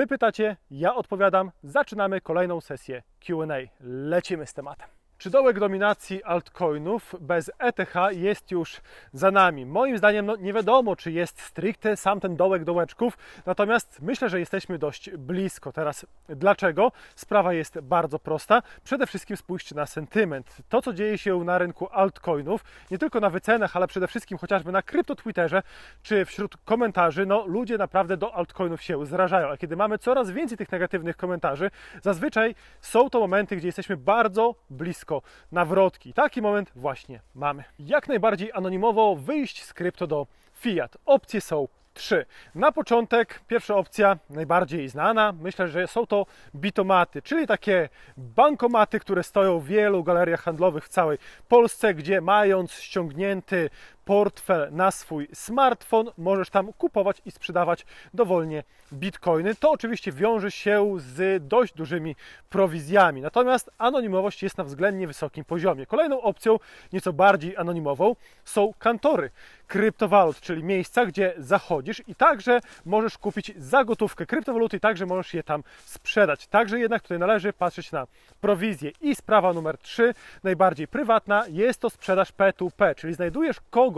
Wy pytacie, ja odpowiadam. Zaczynamy kolejną sesję QA. Lecimy z tematem. Czy dołek dominacji altcoinów bez ETH jest już za nami? Moim zdaniem no, nie wiadomo, czy jest stricte sam ten dołek dołeczków, natomiast myślę, że jesteśmy dość blisko. Teraz dlaczego? Sprawa jest bardzo prosta. Przede wszystkim spójrzcie na sentyment. To, co dzieje się na rynku altcoinów, nie tylko na wycenach, ale przede wszystkim chociażby na krypto Twitterze, czy wśród komentarzy, no ludzie naprawdę do altcoinów się zrażają. A kiedy mamy coraz więcej tych negatywnych komentarzy, zazwyczaj są to momenty, gdzie jesteśmy bardzo blisko nawrotki. Taki moment właśnie mamy. Jak najbardziej anonimowo wyjść z krypto do fiat. Opcje są trzy. Na początek pierwsza opcja, najbardziej znana, myślę, że są to bitomaty, czyli takie bankomaty, które stoją w wielu galeriach handlowych w całej Polsce, gdzie mając ściągnięty portfel na swój smartfon, możesz tam kupować i sprzedawać dowolnie bitcoiny. To oczywiście wiąże się z dość dużymi prowizjami, natomiast anonimowość jest na względnie wysokim poziomie. Kolejną opcją, nieco bardziej anonimową, są kantory kryptowalut, czyli miejsca, gdzie zachodzisz i także możesz kupić za gotówkę kryptowaluty i także możesz je tam sprzedać. Także jednak tutaj należy patrzeć na prowizję. I sprawa numer 3, najbardziej prywatna, jest to sprzedaż P2P, czyli znajdujesz kogoś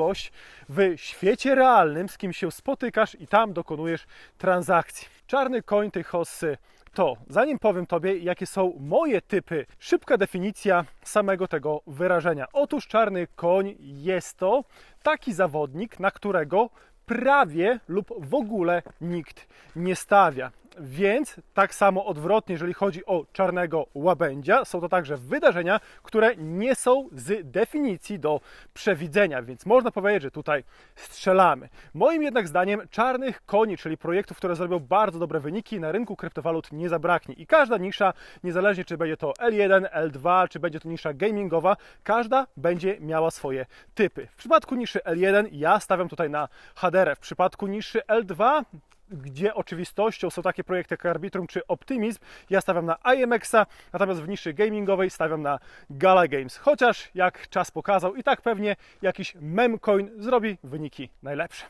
w świecie realnym, z kim się spotykasz i tam dokonujesz transakcji. Czarny koń tej hossy to zanim powiem Tobie, jakie są moje typy, szybka definicja samego tego wyrażenia. Otóż czarny koń jest to taki zawodnik, na którego prawie lub w ogóle nikt nie stawia. Więc tak samo odwrotnie, jeżeli chodzi o czarnego łabędzia, są to także wydarzenia, które nie są z definicji do przewidzenia, więc można powiedzieć, że tutaj strzelamy. Moim jednak zdaniem czarnych koni, czyli projektów, które zrobią bardzo dobre wyniki na rynku kryptowalut nie zabraknie i każda nisza, niezależnie czy będzie to L1, L2, czy będzie to nisza gamingowa, każda będzie miała swoje typy. W przypadku niszy L1 ja stawiam tutaj na HDR, w przypadku niszy L2 gdzie oczywistością są takie projekty jak Arbitrum czy Optimizm. Ja stawiam na IMX-a, natomiast w niszy gamingowej stawiam na Gala Games. Chociaż jak czas pokazał, i tak pewnie jakiś memcoin zrobi wyniki najlepsze.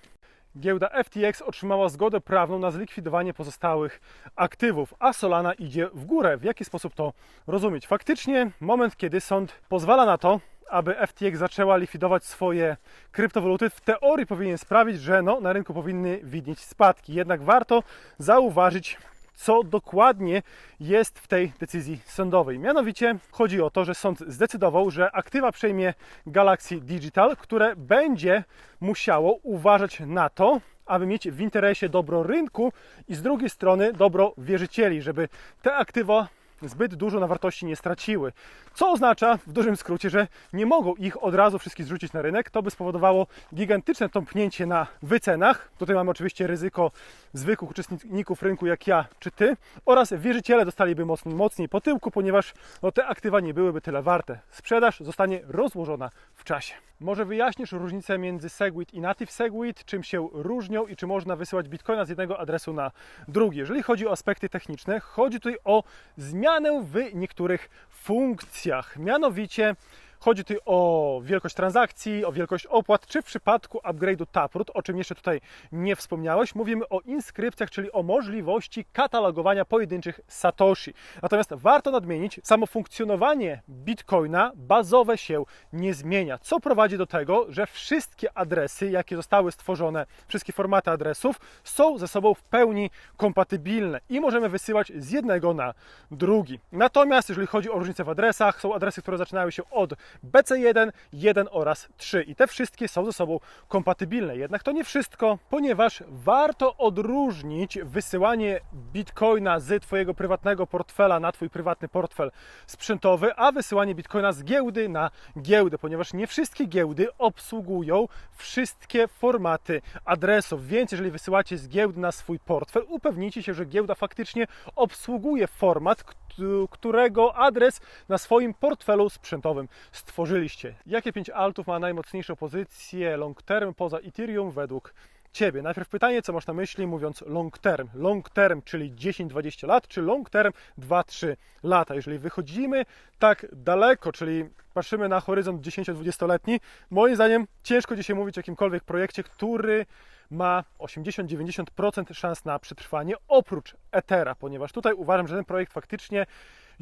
Giełda FTX otrzymała zgodę prawną na zlikwidowanie pozostałych aktywów, a Solana idzie w górę. W jaki sposób to rozumieć? Faktycznie moment, kiedy sąd pozwala na to, aby FTX zaczęła likwidować swoje kryptowaluty, w teorii powinien sprawić, że no, na rynku powinny widnieć spadki. Jednak warto zauważyć, co dokładnie jest w tej decyzji sądowej. Mianowicie chodzi o to, że sąd zdecydował, że aktywa przejmie Galaxy Digital, które będzie musiało uważać na to, aby mieć w interesie dobro rynku i z drugiej strony dobro wierzycieli, żeby te aktywa zbyt dużo na wartości nie straciły. Co oznacza w dużym skrócie, że nie mogą ich od razu wszystkich zrzucić na rynek. To by spowodowało gigantyczne tąpnięcie na wycenach. Tutaj mamy oczywiście ryzyko zwykłych uczestników rynku jak ja czy ty oraz wierzyciele dostaliby mocniej, po tyłku, ponieważ no, te aktywa nie byłyby tyle warte. Sprzedaż zostanie rozłożona w czasie. Może wyjaśnisz różnicę między Segwit i Native Segwit, czym się różnią i czy można wysyłać bitcoina z jednego adresu na drugi. Jeżeli chodzi o aspekty techniczne, chodzi tutaj o zmianę w niektórych funkcjach. Mianowicie Chodzi tu o wielkość transakcji, o wielkość opłat, czy w przypadku upgrade'u Taproot, o czym jeszcze tutaj nie wspomniałeś, mówimy o inskrypcjach, czyli o możliwości katalogowania pojedynczych satoshi. Natomiast warto nadmienić, samo funkcjonowanie Bitcoina bazowe się nie zmienia, co prowadzi do tego, że wszystkie adresy, jakie zostały stworzone, wszystkie formaty adresów są ze sobą w pełni kompatybilne i możemy wysyłać z jednego na drugi. Natomiast jeżeli chodzi o różnice w adresach, są adresy, które zaczynają się od BC1, 1 oraz 3 i te wszystkie są ze sobą kompatybilne. Jednak to nie wszystko, ponieważ warto odróżnić wysyłanie bitcoina z Twojego prywatnego portfela na Twój prywatny portfel sprzętowy, a wysyłanie bitcoina z giełdy na giełdę, ponieważ nie wszystkie giełdy obsługują wszystkie formaty adresów, więc jeżeli wysyłacie z giełdy na swój portfel, upewnijcie się, że giełda faktycznie obsługuje format, którego adres na swoim portfelu sprzętowym stworzyliście. Jakie 5 altów ma najmocniejszą pozycję long term poza Ethereum według Ciebie. Najpierw pytanie, co masz na myśli mówiąc long term. Long term, czyli 10-20 lat, czy long term 2-3 lata. Jeżeli wychodzimy tak daleko, czyli patrzymy na horyzont 10-20-letni, moim zdaniem ciężko dzisiaj mówić o jakimkolwiek projekcie, który ma 80-90% szans na przetrwanie, oprócz Ethera, ponieważ tutaj uważam, że ten projekt faktycznie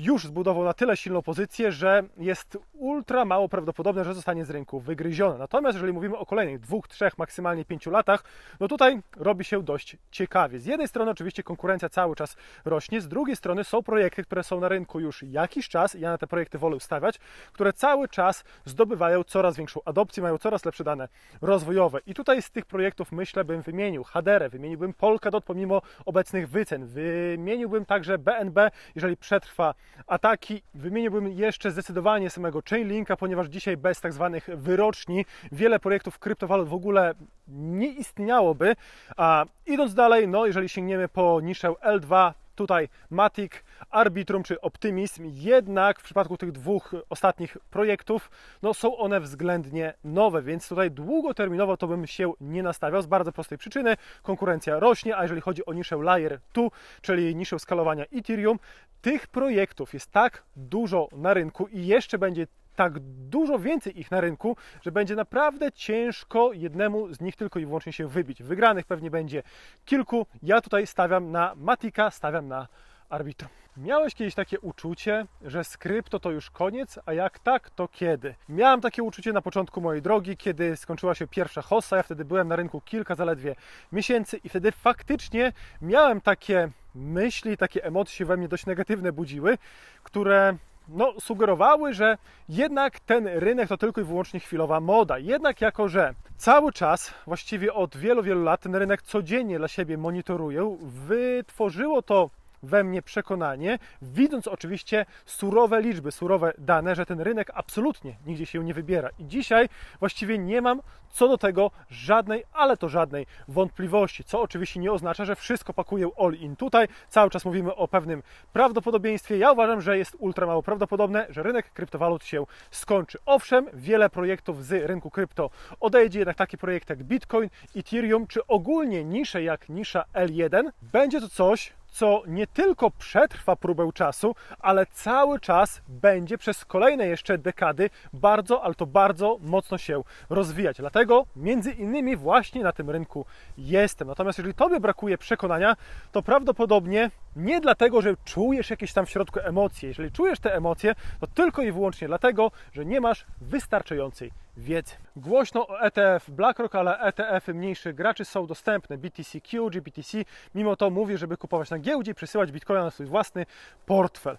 już zbudował na tyle silną pozycję, że jest ultra mało prawdopodobne, że zostanie z rynku wygryziony. Natomiast jeżeli mówimy o kolejnych dwóch, trzech, maksymalnie pięciu latach, no tutaj robi się dość ciekawie. Z jednej strony oczywiście konkurencja cały czas rośnie, z drugiej strony są projekty, które są na rynku już jakiś czas, ja na te projekty wolę stawiać, które cały czas zdobywają coraz większą adopcję, mają coraz lepsze dane rozwojowe. I tutaj z tych projektów myślę bym wymienił Haderę, wymieniłbym Polkadot pomimo obecnych wycen, wymieniłbym także BNB, jeżeli przetrwa ataki. Wymieniłbym jeszcze zdecydowanie samego Chainlinka, ponieważ dzisiaj bez tak zwanych wyroczni wiele projektów kryptowalut w ogóle nie istniałoby. A idąc dalej, no jeżeli sięgniemy po niszę L2, tutaj Matic, Arbitrum czy Optimism, jednak w przypadku tych dwóch ostatnich projektów, no są one względnie nowe, więc tutaj długoterminowo to bym się nie nastawiał z bardzo prostej przyczyny. Konkurencja rośnie, a jeżeli chodzi o niszę Layer 2, czyli niszę skalowania Ethereum, tych projektów jest tak dużo na rynku i jeszcze będzie tak dużo więcej ich na rynku, że będzie naprawdę ciężko jednemu z nich tylko i wyłącznie się wybić. Wygranych pewnie będzie kilku. Ja tutaj stawiam na Matika, stawiam na Arbitrum. Miałeś kiedyś takie uczucie, że z krypto to już koniec, a jak tak, to kiedy? Miałem takie uczucie na początku mojej drogi, kiedy skończyła się pierwsza hossa. Ja wtedy byłem na rynku kilka zaledwie miesięcy i wtedy faktycznie miałem takie myśli, takie emocje we mnie dość negatywne budziły, które no, sugerowały, że jednak ten rynek to tylko i wyłącznie chwilowa moda. Jednak jako, że cały czas, właściwie od wielu, wielu lat ten rynek codziennie dla siebie monitoruję, wytworzyło to we mnie przekonanie, widząc oczywiście surowe liczby, surowe dane, że ten rynek absolutnie nigdzie się nie wybiera. I dzisiaj właściwie nie mam co do tego żadnej, ale to żadnej wątpliwości, co oczywiście nie oznacza, że wszystko pakuję all in. Tutaj cały czas mówimy o pewnym prawdopodobieństwie. Ja uważam, że jest ultra mało prawdopodobne, że rynek kryptowalut się skończy. Owszem, wiele projektów z rynku krypto odejdzie, jednak takie projekty jak Bitcoin, Ethereum, czy ogólnie nisze jak nisza L1, będzie to coś, co nie tylko przetrwa próbę czasu, ale cały czas będzie przez kolejne jeszcze dekady bardzo, ale to bardzo mocno się rozwijać. Dlatego między innymi właśnie na tym rynku jestem. Natomiast jeżeli Tobie brakuje przekonania, to prawdopodobnie nie dlatego, że czujesz jakieś tam w środku emocje. Jeżeli czujesz te emocje, to tylko i wyłącznie dlatego, że nie masz wystarczającej wiedzy. Głośno o ETF BlackRock, ale ETF-y mniejszych graczy są dostępne. BTCQ, GBTC, mimo to mówię, żeby kupować na giełdzie i przesyłać bitcoina na swój własny portfel.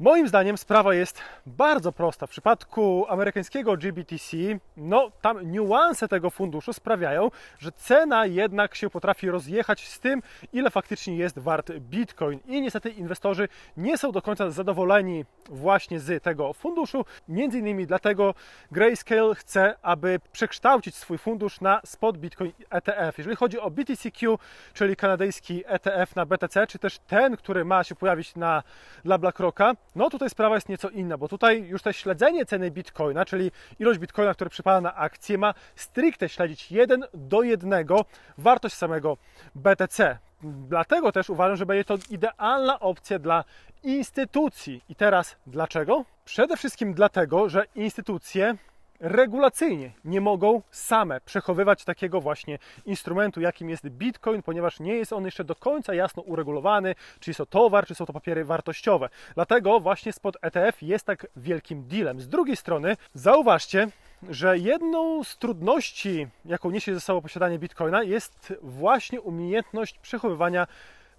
Moim zdaniem sprawa jest bardzo prosta. W przypadku amerykańskiego GBTC, no tam niuanse tego funduszu sprawiają, że cena jednak się potrafi rozjechać z tym, ile faktycznie jest wart Bitcoin. I niestety inwestorzy nie są do końca zadowoleni właśnie z tego funduszu. Między innymi dlatego Grayscale chce, aby przekształcić swój fundusz na spot Bitcoin ETF. Jeżeli chodzi o BTCQ, czyli kanadyjski ETF na BTC, czy też ten, który ma się pojawić na, dla BlackRocka, no tutaj sprawa jest nieco inna, bo tutaj już te śledzenie ceny bitcoina, czyli ilość bitcoina, który przypada na akcję, ma stricte śledzić jeden do jednego wartość samego BTC. Dlatego też uważam, że będzie to idealna opcja dla instytucji. I teraz dlaczego? Przede wszystkim dlatego, że instytucje regulacyjnie nie mogą same przechowywać takiego właśnie instrumentu, jakim jest Bitcoin, ponieważ nie jest on jeszcze do końca jasno uregulowany, czy jest to towar, czy są to papiery wartościowe. Dlatego właśnie spod ETF jest tak wielkim dealem. Z drugiej strony, zauważcie, że jedną z trudności, jaką niesie ze sobą posiadanie Bitcoina, jest właśnie umiejętność przechowywania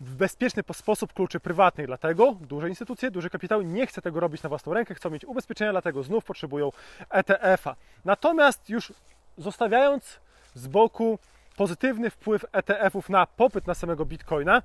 w bezpieczny sposób kluczy prywatnych. Dlatego duże instytucje, duży kapitał nie chce tego robić na własną rękę, chcą mieć ubezpieczenia, dlatego znów potrzebują ETF-a. Natomiast już zostawiając z boku pozytywny wpływ ETF-ów na popyt na samego Bitcoina,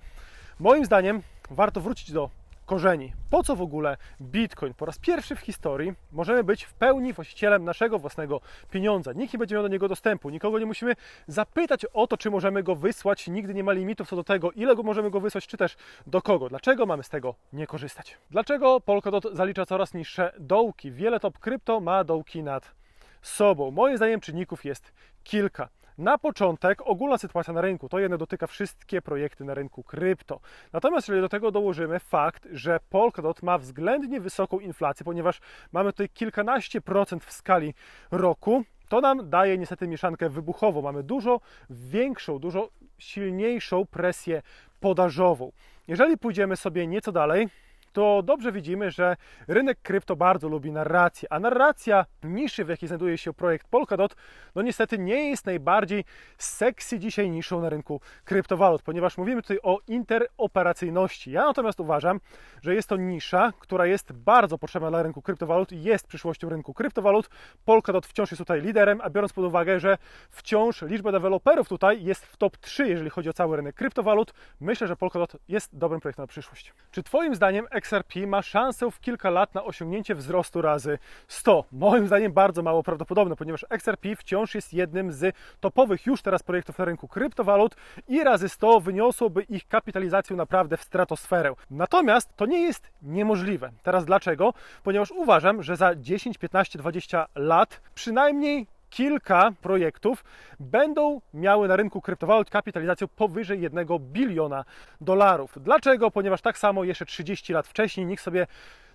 moim zdaniem warto wrócić do korzeni. Po co w ogóle Bitcoin? Po raz pierwszy w historii możemy być w pełni właścicielem naszego własnego pieniądza. Nikt nie będzie miał do niego dostępu, nikogo nie musimy zapytać o to, czy możemy go wysłać. Nigdy nie ma limitów co do tego, ile go możemy go wysłać, czy też do kogo. Dlaczego mamy z tego nie korzystać? Dlaczego Polkadot zalicza coraz niższe dołki? Wiele top krypto ma dołki nad sobą. Moim zdaniem czynników jest kilka. Na początek ogólna sytuacja na rynku, to jedno dotyka wszystkie projekty na rynku krypto. Natomiast jeżeli do tego dołożymy fakt, że Polkadot ma względnie wysoką inflację, ponieważ mamy tutaj kilkanaście procent w skali roku, To nam daje niestety mieszankę wybuchową. Mamy dużo większą, dużo silniejszą presję podażową. Jeżeli pójdziemy sobie nieco dalej, to dobrze widzimy, że rynek krypto bardzo lubi narrację, a narracja niszy, w jakiej znajduje się projekt Polkadot, no niestety nie jest najbardziej sexy dzisiaj niszą na rynku kryptowalut, ponieważ mówimy tutaj o interoperacyjności. Ja natomiast uważam, że jest to nisza, która jest bardzo potrzebna dla rynku kryptowalut i jest przyszłością rynku kryptowalut. Polkadot wciąż jest tutaj liderem, a biorąc pod uwagę, że wciąż liczba deweloperów tutaj jest w top 3, jeżeli chodzi o cały rynek kryptowalut, myślę, że Polkadot jest dobrym projektem na przyszłość. Czy Twoim zdaniem XRP ma szansę w kilka lat na osiągnięcie wzrostu razy 100? Moim zdaniem bardzo mało prawdopodobne, ponieważ XRP wciąż jest jednym z topowych już teraz projektów na rynku kryptowalut i razy 100 wyniosłoby ich kapitalizację naprawdę w stratosferę. Natomiast to nie jest niemożliwe. Teraz dlaczego? Ponieważ uważam, że za 10, 15, 20 lat przynajmniej kilka projektów będą miały na rynku kryptowalut kapitalizację powyżej 1 biliona dolarów. Dlaczego? Ponieważ tak samo jeszcze 30 lat wcześniej nikt sobie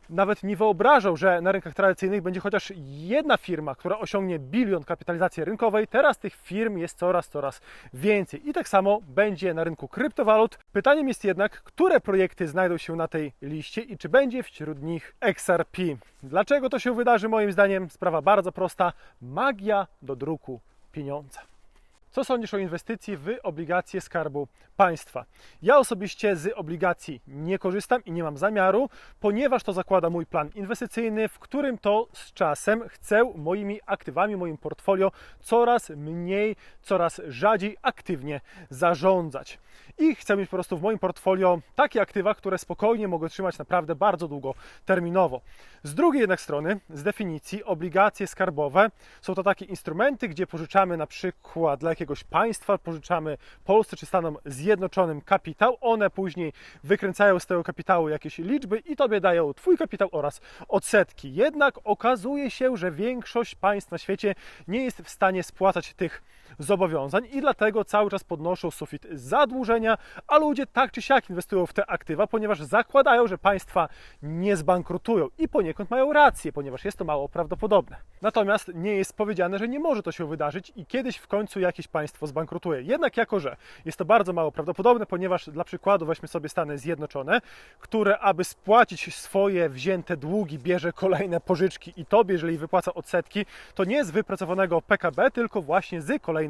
nawet nie wyobrażał, że na rynkach tradycyjnych będzie chociaż jedna firma, która osiągnie bilion kapitalizacji rynkowej. Teraz tych firm jest coraz, coraz więcej. I tak samo będzie na rynku kryptowalut. Pytaniem jest jednak, które projekty znajdą się na tej liście i czy będzie wśród nich XRP. Dlaczego to się wydarzy? Moim zdaniem sprawa bardzo prosta. Magia do druku pieniądza. Co sądzisz o inwestycji w obligacje Skarbu Państwa? Ja osobiście z obligacji nie korzystam i nie mam zamiaru, ponieważ to zakłada mój plan inwestycyjny, w którym to z czasem chcę moimi aktywami, moim portfolio coraz mniej, coraz rzadziej aktywnie zarządzać. I chcę mieć po prostu w moim portfolio takie aktywa, które spokojnie mogę trzymać naprawdę bardzo długo terminowo. Z drugiej jednak strony, z definicji, obligacje skarbowe są to takie instrumenty, gdzie pożyczamy na przykład dla jakiegoś państwa, pożyczamy Polsce czy Stanom Zjednoczonym kapitał, one później wykręcają z tego kapitału jakieś liczby i tobie dają twój kapitał oraz odsetki. Jednak okazuje się, że większość państw na świecie nie jest w stanie spłacać tych zobowiązań i dlatego cały czas podnoszą sufit zadłużenia, a ludzie tak czy siak inwestują w te aktywa, ponieważ zakładają, że państwa nie zbankrutują i poniekąd mają rację, ponieważ jest to mało prawdopodobne. Natomiast nie jest powiedziane, że nie może to się wydarzyć i kiedyś w końcu jakieś państwo zbankrutuje. Jednak jako, że jest to bardzo mało prawdopodobne, ponieważ dla przykładu weźmy sobie Stany Zjednoczone, które aby spłacić swoje wzięte długi, bierze kolejne pożyczki i tobie, jeżeli wypłaca odsetki, to nie z wypracowanego PKB, tylko właśnie z kolejnych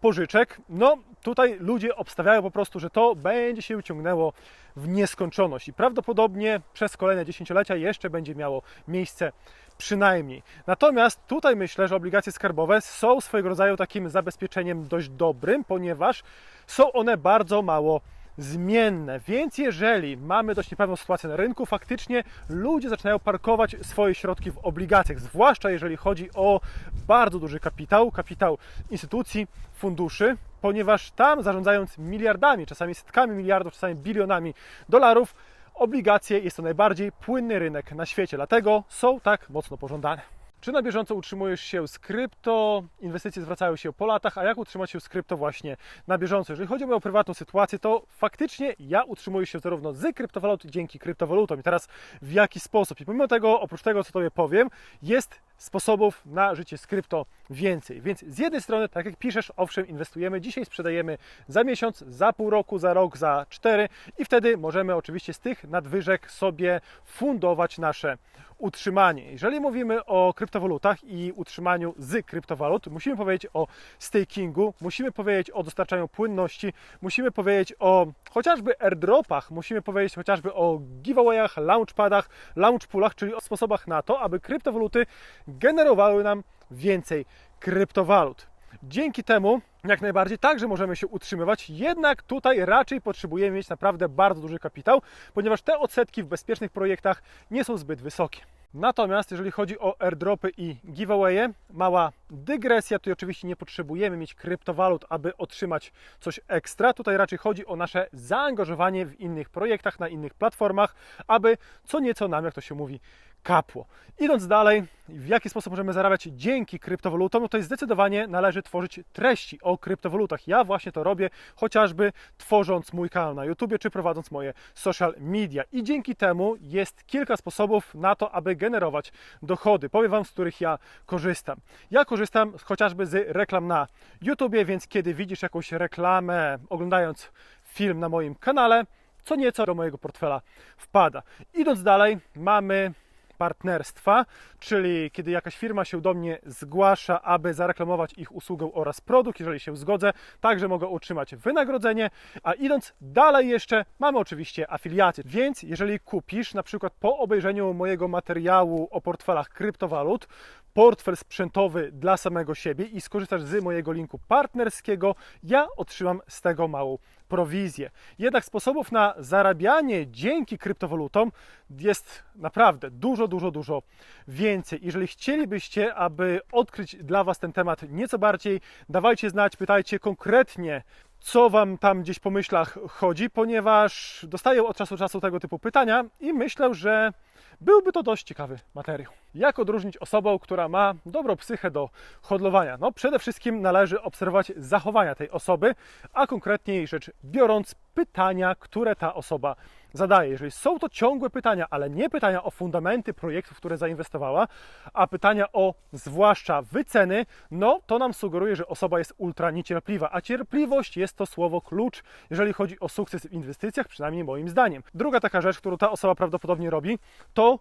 pożyczek. No tutaj ludzie obstawiają po prostu, że to będzie się ciągnęło w nieskończoność i prawdopodobnie przez kolejne dziesięciolecia jeszcze będzie miało miejsce przynajmniej. Natomiast tutaj myślę, że obligacje skarbowe są swojego rodzaju takim zabezpieczeniem dość dobrym, ponieważ są one bardzo mało zmienne. Więc jeżeli mamy dość niepewną sytuację na rynku, faktycznie ludzie zaczynają parkować swoje środki w obligacjach, zwłaszcza jeżeli chodzi o bardzo duży kapitał, kapitał instytucji, funduszy, ponieważ tam zarządzając miliardami, czasami setkami miliardów, czasami bilionami dolarów, obligacje jest to najbardziej płynny rynek na świecie, dlatego są tak mocno pożądane. Czy na bieżąco utrzymujesz się z krypto? Inwestycje zwracają się po latach, a jak utrzymać się z krypto właśnie na bieżąco? Jeżeli chodzi o moją prywatną sytuację, to faktycznie ja utrzymuję się zarówno z kryptowalut dzięki kryptowalutom. I teraz w jaki sposób? I pomimo tego, oprócz tego, co Tobie powiem, jest sposobów na życie z krypto więcej. Więc z jednej strony, tak jak piszesz, owszem, inwestujemy, dzisiaj sprzedajemy za miesiąc, za pół roku, za rok, za cztery i wtedy możemy oczywiście z tych nadwyżek sobie fundować nasze utrzymanie. Jeżeli mówimy o kryptowalutach i utrzymaniu z kryptowalut, musimy powiedzieć o stakingu, musimy powiedzieć o dostarczaniu płynności, musimy powiedzieć o chociażby airdropach, musimy powiedzieć chociażby o giveawayach, launchpadach, launchpoolach, czyli o sposobach na to, aby kryptowaluty generowały nam więcej kryptowalut. Dzięki temu jak najbardziej także możemy się utrzymywać, jednak tutaj raczej potrzebujemy mieć naprawdę bardzo duży kapitał, ponieważ te odsetki w bezpiecznych projektach nie są zbyt wysokie. Natomiast jeżeli chodzi o airdropy i giveawaye, mała dygresja, tutaj oczywiście nie potrzebujemy mieć kryptowalut, aby otrzymać coś ekstra. Tutaj raczej chodzi o nasze zaangażowanie w innych projektach, na innych platformach, aby co nieco nam, jak to się mówi, kapło. Idąc dalej, w jaki sposób możemy zarabiać dzięki kryptowalutom, no to jest zdecydowanie należy tworzyć treści o kryptowalutach. Ja właśnie to robię, chociażby tworząc mój kanał na YouTube czy prowadząc moje social media. I dzięki temu jest kilka sposobów na to, aby generować dochody. Powiem Wam, z których ja korzystam. Ja korzystam chociażby z reklam na YouTube, więc kiedy widzisz jakąś reklamę oglądając film na moim kanale, co nieco do mojego portfela wpada. Idąc dalej, mamy partnerstwa, czyli kiedy jakaś firma się do mnie zgłasza, aby zareklamować ich usługę oraz produkt, jeżeli się zgodzę, także mogę otrzymać wynagrodzenie, a idąc dalej jeszcze mamy oczywiście afiliacje, więc jeżeli kupisz na przykład po obejrzeniu mojego materiału o portfelach kryptowalut, portfel sprzętowy dla samego siebie i skorzystasz z mojego linku partnerskiego, ja otrzymam z tego małą prowizję. Jednak sposobów na zarabianie dzięki kryptowalutom jest naprawdę dużo, dużo, dużo więcej. Jeżeli chcielibyście, aby odkryć dla Was ten temat nieco bardziej, dawajcie znać, pytajcie konkretnie, co Wam tam gdzieś po myślach chodzi, ponieważ dostaję od czasu do czasu tego typu pytania i myślę, że byłby to dość ciekawy materiał. Jak odróżnić osobę, która ma dobrą psychę do hodlowania? No, przede wszystkim należy obserwować zachowania tej osoby, a konkretniej rzecz biorąc, pytania, które ta osoba zadaje. Jeżeli są to ciągłe pytania, ale nie pytania o fundamenty projektów, które zainwestowała, a pytania o zwłaszcza wyceny, no to nam sugeruje, że osoba jest ultra niecierpliwa, a cierpliwość jest to słowo klucz, jeżeli chodzi o sukces w inwestycjach, przynajmniej moim zdaniem. Druga taka rzecz, którą ta osoba prawdopodobnie robi, to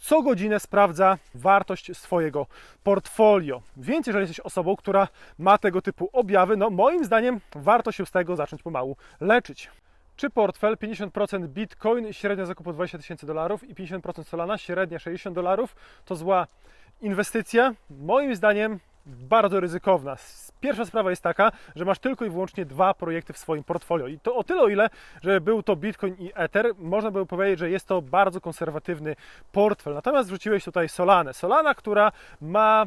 co godzinę sprawdza wartość swojego portfolio. Więc jeżeli jesteś osobą, która ma tego typu objawy, no moim zdaniem warto się z tego zacząć pomału leczyć. Czy portfel 50% Bitcoin, średnia zakupu 20 tysięcy dolarów i 50% Solana, średnia 60 dolarów, to zła inwestycja? Moim zdaniem bardzo ryzykowna. Pierwsza sprawa jest taka, że masz tylko i wyłącznie dwa projekty w swoim portfolio. I to o tyle, o ile, że był to Bitcoin i Ether, można by powiedzieć, że jest to bardzo konserwatywny portfel. Natomiast wrzuciłeś tutaj Solanę. Solana, która ma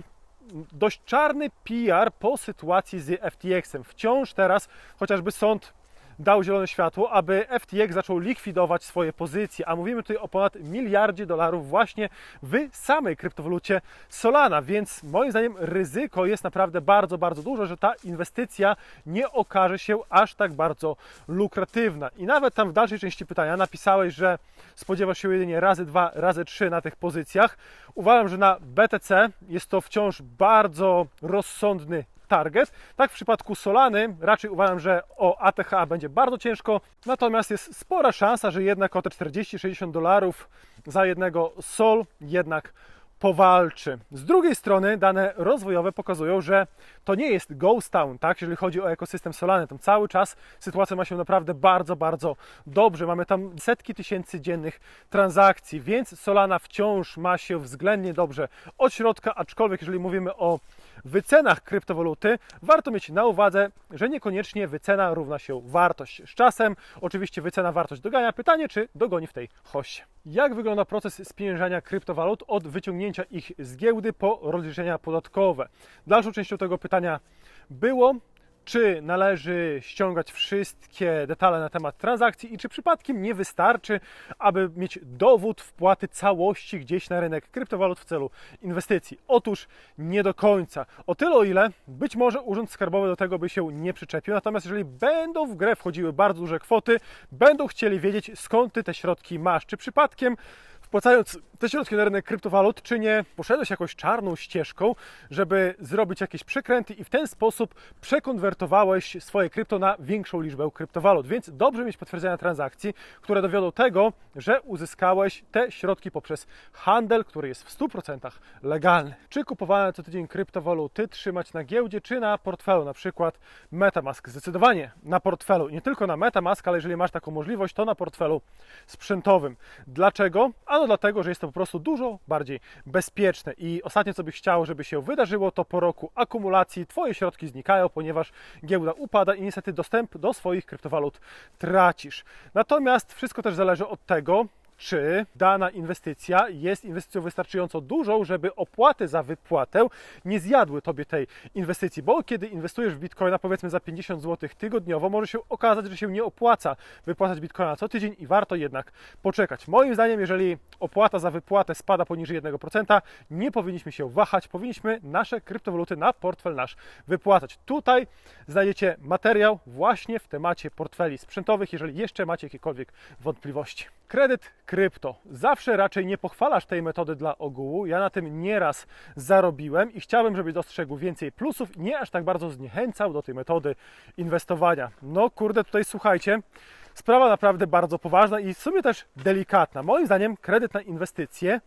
dość czarny PR po sytuacji z FTX-em. Wciąż teraz chociażby sąd dał zielone światło, aby FTX zaczął likwidować swoje pozycje, a mówimy tutaj o ponad miliardzie dolarów właśnie w samej kryptowalucie Solana, więc moim zdaniem ryzyko jest naprawdę bardzo, bardzo duże, że ta inwestycja nie okaże się aż tak bardzo lukratywna. I nawet tam w dalszej części pytania napisałeś, że spodziewasz się jedynie razy dwa, razy trzy na tych pozycjach. Uważam, że na BTC jest to wciąż bardzo rozsądny target. Tak w przypadku Solany raczej uważam, że o ATH będzie bardzo ciężko, natomiast jest spora szansa, że jednak o te 40-60 dolarów za jednego Sol jednak powalczy. Z drugiej strony dane rozwojowe pokazują, że to nie jest ghost town, tak? Jeżeli chodzi o ekosystem Solany, tam cały czas sytuacja ma się naprawdę bardzo, bardzo dobrze. Mamy tam setki tysięcy dziennych transakcji, więc Solana wciąż ma się względnie dobrze od środka, aczkolwiek jeżeli mówimy o wycenach kryptowaluty, warto mieć na uwadze, że niekoniecznie wycena równa się wartość. Z czasem oczywiście wycena wartość dogania. Pytanie, czy dogoni w tej hoście. Jak wygląda proces spieniężania kryptowalut od wyciągnięcia ich z giełdy po rozliczenia podatkowe? Dalszą częścią tego pytania było czy należy ściągać wszystkie detale na temat transakcji i czy przypadkiem nie wystarczy, aby mieć dowód wpłaty całości gdzieś na rynek kryptowalut w celu inwestycji. Otóż nie do końca. O tyle, o ile być może Urząd Skarbowy do tego by się nie przyczepił, natomiast jeżeli będą w grę wchodziły bardzo duże kwoty, będą chcieli wiedzieć skąd ty te środki masz. Czy przypadkiem wpłacając te środki na rynek kryptowalut, czy nie poszedłeś jakąś czarną ścieżką, żeby zrobić jakieś przekręty i w ten sposób przekonwertowałeś swoje krypto na większą liczbę kryptowalut. Więc dobrze mieć potwierdzenia transakcji, które dowiodą tego, że uzyskałeś te środki poprzez handel, który jest w 100% legalny. Czy kupowane co tydzień kryptowaluty trzymać na giełdzie, czy na portfelu, na przykład Metamask? Zdecydowanie na portfelu. Nie tylko na Metamask, ale jeżeli masz taką możliwość, to na portfelu sprzętowym. Dlaczego? Ano dlatego, że jest to po prostu dużo bardziej bezpieczne. I ostatnie, co bych chciał, żeby się wydarzyło, to po roku akumulacji Twoje środki znikają, ponieważ giełda upada i niestety dostęp do swoich kryptowalut tracisz. Natomiast wszystko też zależy od tego, czy dana inwestycja jest inwestycją wystarczająco dużą, żeby opłaty za wypłatę nie zjadły tobie tej inwestycji. Bo kiedy inwestujesz w bitcoina powiedzmy za 50 zł tygodniowo, może się okazać, że się nie opłaca wypłacać bitcoina co tydzień i warto jednak poczekać. Moim zdaniem, jeżeli opłata za wypłatę spada poniżej 1%, nie powinniśmy się wahać, powinniśmy nasze kryptowaluty na portfel nasz wypłacać. Tutaj znajdziecie materiał właśnie w temacie portfeli sprzętowych, jeżeli jeszcze macie jakiekolwiek wątpliwości. Kredyt krypto. Zawsze raczej nie pochwalasz tej metody dla ogółu. Ja na tym nieraz zarobiłem i chciałbym, żeby dostrzegł więcej plusów i nie aż tak bardzo zniechęcał do tej metody inwestowania. No kurde, tutaj słuchajcie, sprawa naprawdę bardzo poważna i w sumie też delikatna. Moim zdaniem kredyt na inwestycje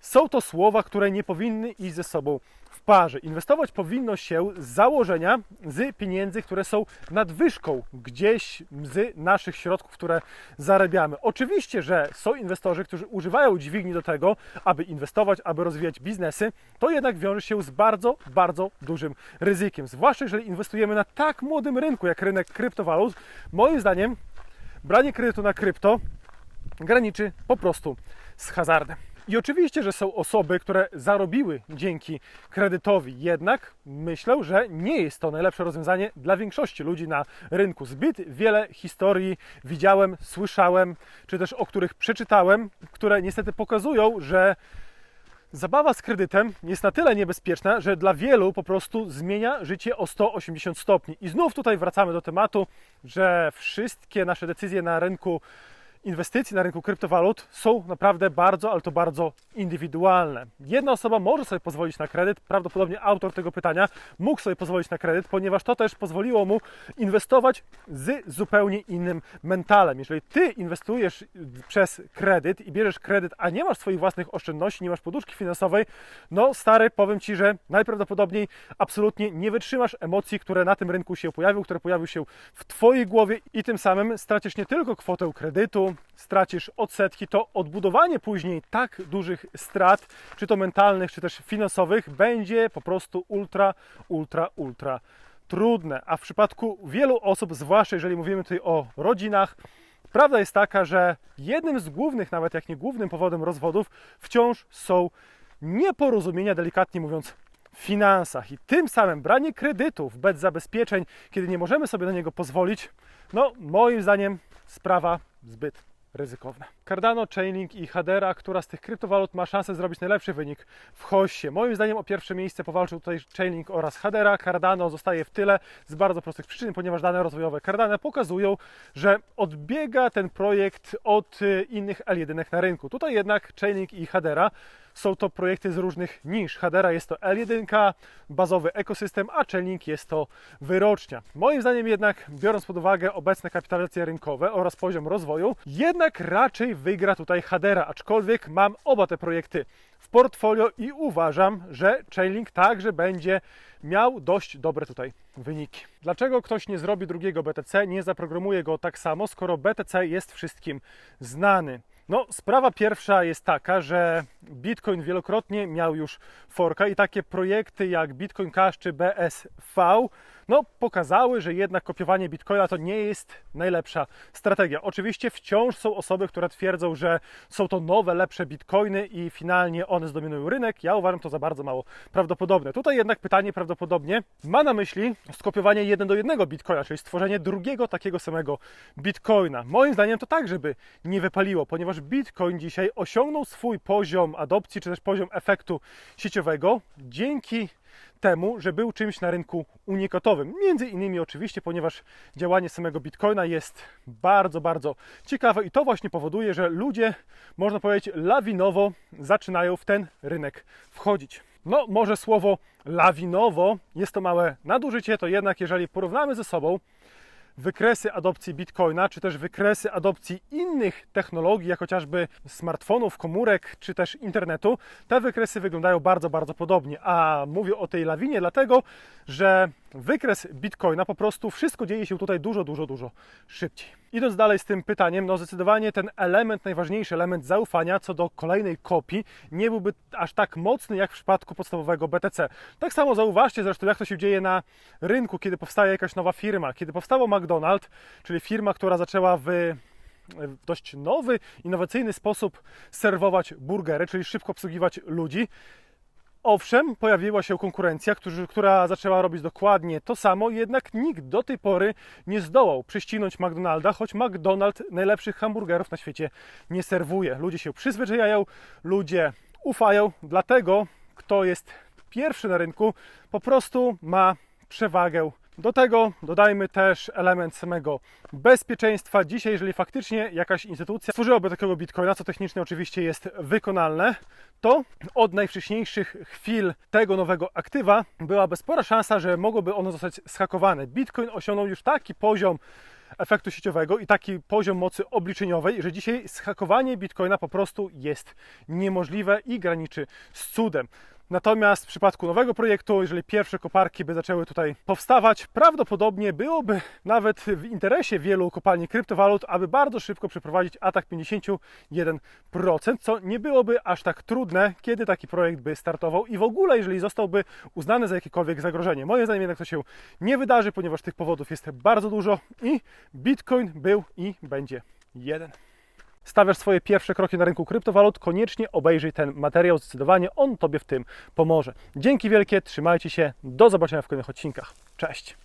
są to słowa, które nie powinny iść ze sobą w parze. Inwestować powinno się z założenia z pieniędzy, które są nadwyżką gdzieś z naszych środków, które zarabiamy. Oczywiście, że są inwestorzy, którzy używają dźwigni do tego, aby inwestować, aby rozwijać biznesy, to jednak wiąże się z bardzo, bardzo dużym ryzykiem. Zwłaszcza jeżeli inwestujemy na tak młodym rynku jak rynek kryptowalut. Moim zdaniem branie kredytu na krypto graniczy po prostu z hazardem. I oczywiście, że są osoby, które zarobiły dzięki kredytowi, jednak myślę, że nie jest to najlepsze rozwiązanie dla większości ludzi na rynku. Zbyt wiele historii widziałem, słyszałem, czy też o których przeczytałem, które niestety pokazują, że Zabawa z kredytem jest na tyle niebezpieczna, że dla wielu po prostu zmienia życie o 180 stopni. I znów tutaj wracamy do tematu, że wszystkie nasze decyzje na rynku inwestycji na rynku kryptowalut są naprawdę bardzo, ale to bardzo indywidualne. Jedna osoba może sobie pozwolić na kredyt, prawdopodobnie autor tego pytania mógł sobie pozwolić na kredyt, ponieważ to też pozwoliło mu inwestować z zupełnie innym mentalem. Jeżeli ty inwestujesz przez kredyt i bierzesz kredyt, a nie masz swoich własnych oszczędności, nie masz poduszki finansowej, no stary, powiem ci, że najprawdopodobniej absolutnie nie wytrzymasz emocji, które na tym rynku się pojawiły, które pojawiły się w twojej głowie i tym samym stracisz nie tylko kwotę kredytu, stracisz odsetki, to odbudowanie później tak dużych strat, czy to mentalnych, czy też finansowych, będzie po prostu ultra, ultra, ultra trudne. A w przypadku wielu osób, zwłaszcza jeżeli mówimy tutaj o rodzinach, prawda jest taka, że jednym z głównych, nawet jak nie głównym powodem rozwodów, wciąż są nieporozumienia, delikatnie mówiąc, finansach. I tym samym branie kredytów bez zabezpieczeń, kiedy nie możemy sobie na niego pozwolić, no moim zdaniem sprawa zbyt ryzykowna. Cardano, Chainlink i Hedera, która z tych kryptowalut ma szansę zrobić najlepszy wynik w hoście. Moim zdaniem o pierwsze miejsce powalczył tutaj Chainlink oraz Hedera. Cardano zostaje w tyle z bardzo prostych przyczyn, ponieważ dane rozwojowe Cardano pokazują, że odbiega ten projekt od y, innych L1 na rynku. Tutaj jednak Chainlink i Hedera są to projekty z różnych nisz. Hedera jest to L1, bazowy ekosystem, a Chainlink jest to wyrocznia. Moim zdaniem jednak, biorąc pod uwagę obecne kapitalizacje rynkowe oraz poziom rozwoju, jednak raczej wygra tutaj Hedera, aczkolwiek mam oba te projekty w portfolio i uważam, że Chainlink także będzie miał dość dobre tutaj wyniki. Dlaczego ktoś nie zrobi drugiego BTC, nie zaprogramuje go tak samo, skoro BTC jest wszystkim znany? No, sprawa pierwsza jest taka, że Bitcoin wielokrotnie miał już forka i takie projekty jak Bitcoin Cash czy BSV no, pokazały, że jednak kopiowanie Bitcoina to nie jest najlepsza strategia. Oczywiście wciąż są osoby, które twierdzą, że są to nowe, lepsze Bitcoiny i finalnie one zdominują rynek. Ja uważam to za bardzo mało prawdopodobne. Tutaj jednak pytanie prawdopodobnie ma na myśli skopiowanie jeden do jednego Bitcoina, czyli stworzenie drugiego takiego samego Bitcoina. Moim zdaniem to tak, żeby nie wypaliło, ponieważ Bitcoin dzisiaj osiągnął swój poziom adopcji, czy też poziom efektu sieciowego dzięki temu, że był czymś na rynku unikatowym. Między innymi oczywiście, ponieważ działanie samego Bitcoina jest bardzo, bardzo ciekawe i to właśnie powoduje, że ludzie, można powiedzieć, lawinowo zaczynają w ten rynek wchodzić. No, może słowo lawinowo jest to małe nadużycie, to jednak jeżeli porównamy ze sobą wykresy adopcji Bitcoina, czy też wykresy adopcji innych technologii, jak chociażby smartfonów, komórek, czy też internetu, te wykresy wyglądają bardzo, bardzo podobnie. A mówię o tej lawinie dlatego, że wykres Bitcoina po prostu wszystko dzieje się tutaj dużo, dużo, dużo szybciej. Idąc dalej z tym pytaniem, no zdecydowanie ten element, najważniejszy element zaufania co do kolejnej kopii nie byłby aż tak mocny jak w przypadku podstawowego BTC. Tak samo zauważcie zresztą, jak to się dzieje na rynku, kiedy powstaje jakaś nowa firma. Kiedy powstało McDonald's, czyli firma, która zaczęła w w dość nowy, innowacyjny sposób serwować burgery, czyli szybko obsługiwać ludzi. Owszem, pojawiła się konkurencja, która zaczęła robić dokładnie to samo, jednak nikt do tej pory nie zdołał prześcignąć McDonalda, choć McDonald najlepszych hamburgerów na świecie nie serwuje. Ludzie się przyzwyczajają, ludzie ufają, dlatego kto jest pierwszy na rynku, po prostu ma przewagę. Do tego dodajmy też element samego bezpieczeństwa. Dzisiaj, jeżeli faktycznie jakaś instytucja stworzyłaby takiego bitcoina, co technicznie oczywiście jest wykonalne, to od najwcześniejszych chwil tego nowego aktywa byłaby spora szansa, że mogłoby ono zostać schakowane. Bitcoin osiągnął już taki poziom efektu sieciowego i taki poziom mocy obliczeniowej, że dzisiaj schakowanie bitcoina po prostu jest niemożliwe i graniczy z cudem. Natomiast w przypadku nowego projektu, jeżeli pierwsze koparki by zaczęły tutaj powstawać, prawdopodobnie byłoby nawet w interesie wielu kopalni kryptowalut, aby bardzo szybko przeprowadzić atak 51%, co nie byłoby aż tak trudne, kiedy taki projekt by startował i w ogóle, jeżeli zostałby uznany za jakiekolwiek zagrożenie. Moim zdaniem jednak to się nie wydarzy, ponieważ tych powodów jest bardzo dużo i Bitcoin był i będzie jeden stawiasz swoje pierwsze kroki na rynku kryptowalut, koniecznie obejrzyj ten materiał, zdecydowanie on Tobie w tym pomoże. Dzięki wielkie, trzymajcie się, do zobaczenia w kolejnych odcinkach. Cześć!